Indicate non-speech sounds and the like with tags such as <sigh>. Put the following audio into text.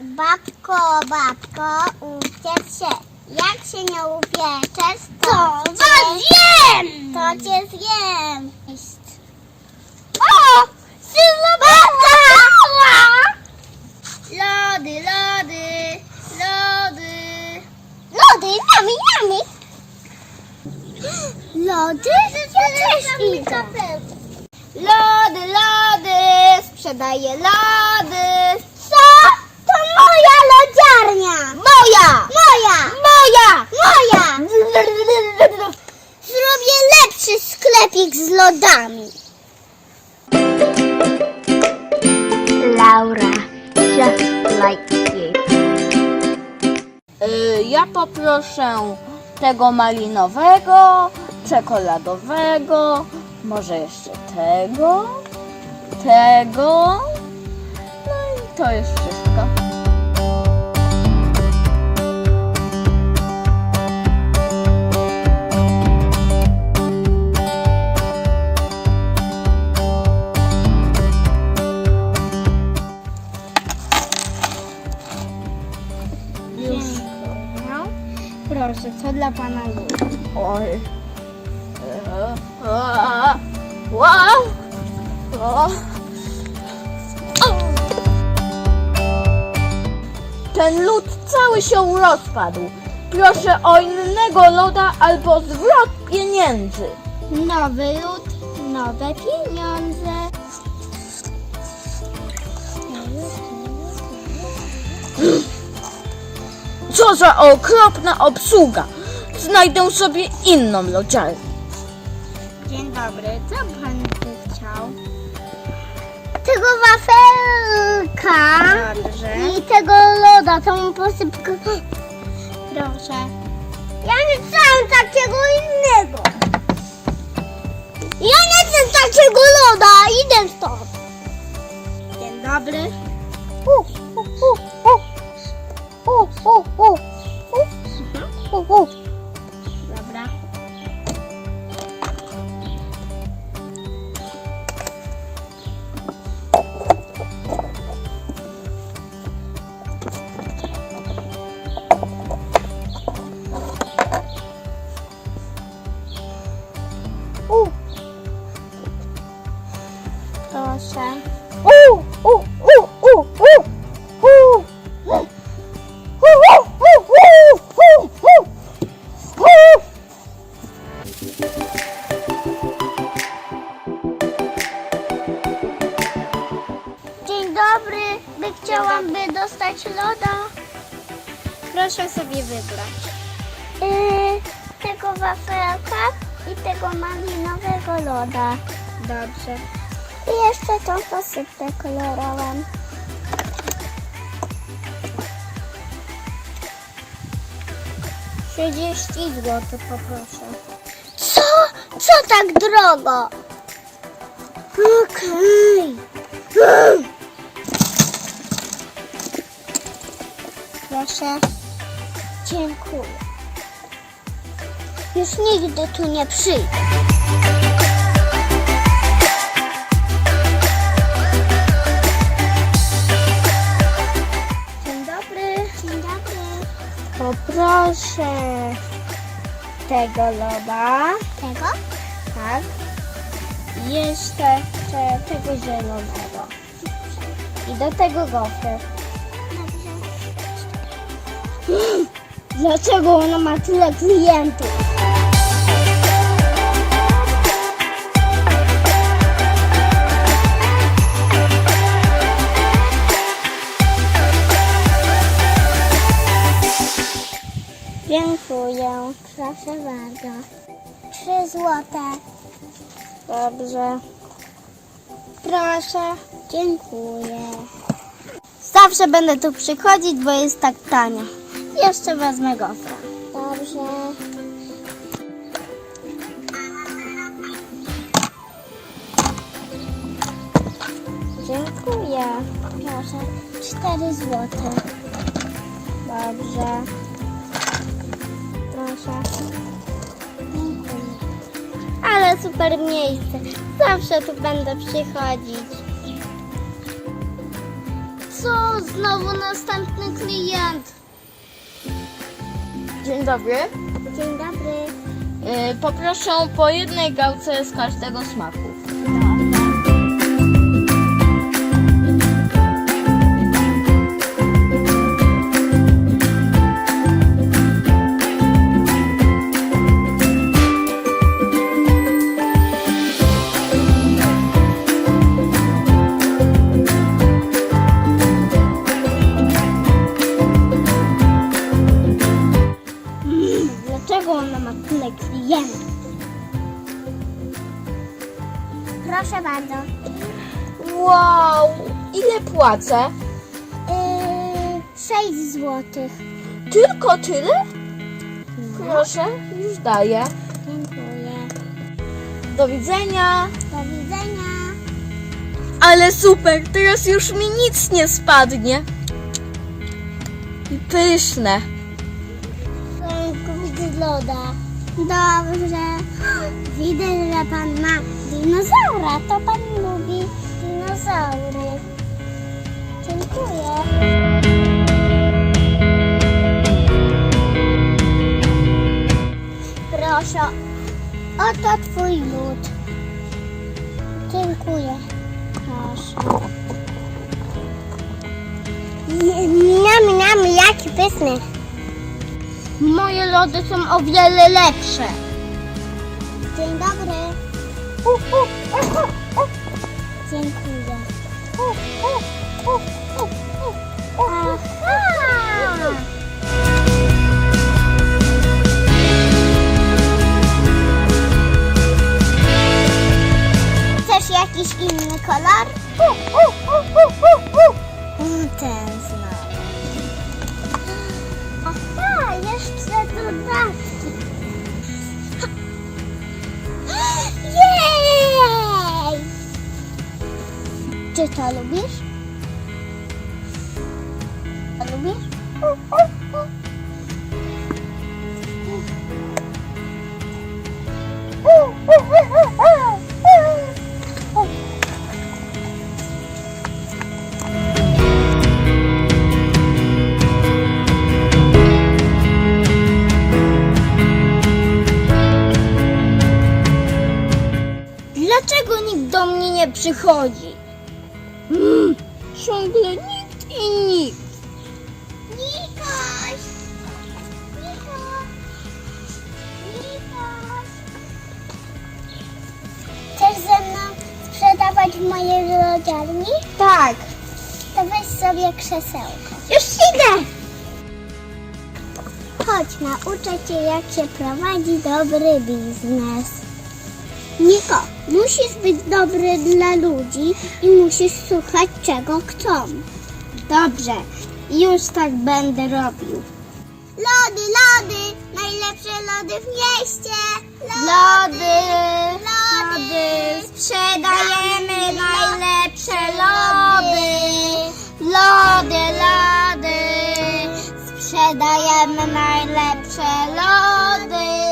Babko, babko, upiec się. Jak się nie upieczesz, to, To cię, zjem! to cię zjem. O! Sylwabata! Lody, lody, lody. Lody, yummy, yummy! Lody? Ja też idę. Lody, lody, sprzedaję lody. To moja! Moja! Moja! Moja! Zrobię lepszy sklepik z lodami. Laura, just like you. Y, Ja poproszę tego malinowego, czekoladowego, może jeszcze tego, tego. No i to jest Wow. O. Ten lód cały się rozpadł. Proszę o innego loda albo zwrot pieniędzy. Nowy lód, nowe pieniądze. Co za okropna obsługa. Znajdę sobie inną lodziarnię. Dzień dobry, co pan by chciał? Tego wafelka Dobrze. i tego loda, tą posypkę. Proszę. Ja nie chcę takiego innego. Ja nie chcę takiego loda, idę stąd. Dzień dobry. U, u, u, u. U, u, u. U, u, u. Proszę sobie wybrać. Yy, tego wafelka i tego malinowego loda. Dobrze. I jeszcze tą posypkę kolorową. Trzydzieści złotych poproszę. Co? Co tak drogo? Okej. Proszę. Dziękuję. Już nigdy tu nie przyjdę. Dzień dobry. Dzień dobry. Poproszę tego loda. Tego? Tak. I jeszcze te- tego zielonego. I do tego gofry. <gasps> <gasps> Dlaczego ona ma tyle klientów? Dziękuję. Proszę bardzo. Trzy złote. Dobrze. Proszę. Dziękuję. Zawsze będę tu przychodzić, bo jest tak tania. Jeszcze wezmę gofra. Dobrze. Dziękuję. Proszę. Cztery złote. Dobrze. Proszę. Dziękuję. Ale super miejsce. Zawsze tu będę przychodzić. co? Znowu następny klient. Dzień dobry. Dzień dobry. Yy, poproszę po jednej gałce z każdego smaku. Bardzo. Wow, ile płacę? Yy, 6 złotych. Tylko tyle? Proszę, już daję. Dziękuję. Do widzenia. Do widzenia. Ale super, teraz już mi nic nie spadnie. I pyszne. Kupić loda. Dobrze. Widzę, że pan ma dinozaura. To pan lubi dinozaury. Dziękuję. Proszę. Oto twój lód. Dziękuję. Proszę. Miam, miam, jaki pyszny. Moje lody są o wiele lepsze. Dzień dobry. Dziękuję. Aha. Chcesz jakiś inny kolor? Czy to lubisz? To lubisz? Dlaczego nikt do mnie nie przychodzi? Mm, ciągle nikt i nikt. Nikoś! Nikoś! Nikoś! Chcesz ze mną sprzedawać w mojej lodziarni? Tak, To weź sobie krzesełko. już idę. Chodź, nauczę cię jak się prowadzi dobry biznes. Niko, musisz być dobry dla ludzi i musisz słuchać czego chcą. Dobrze, już tak będę robił. Lody, lody, najlepsze lody w mieście. Lody, lody, sprzedajemy najlepsze lody. Lody, lody, sprzedajemy najlepsze lody.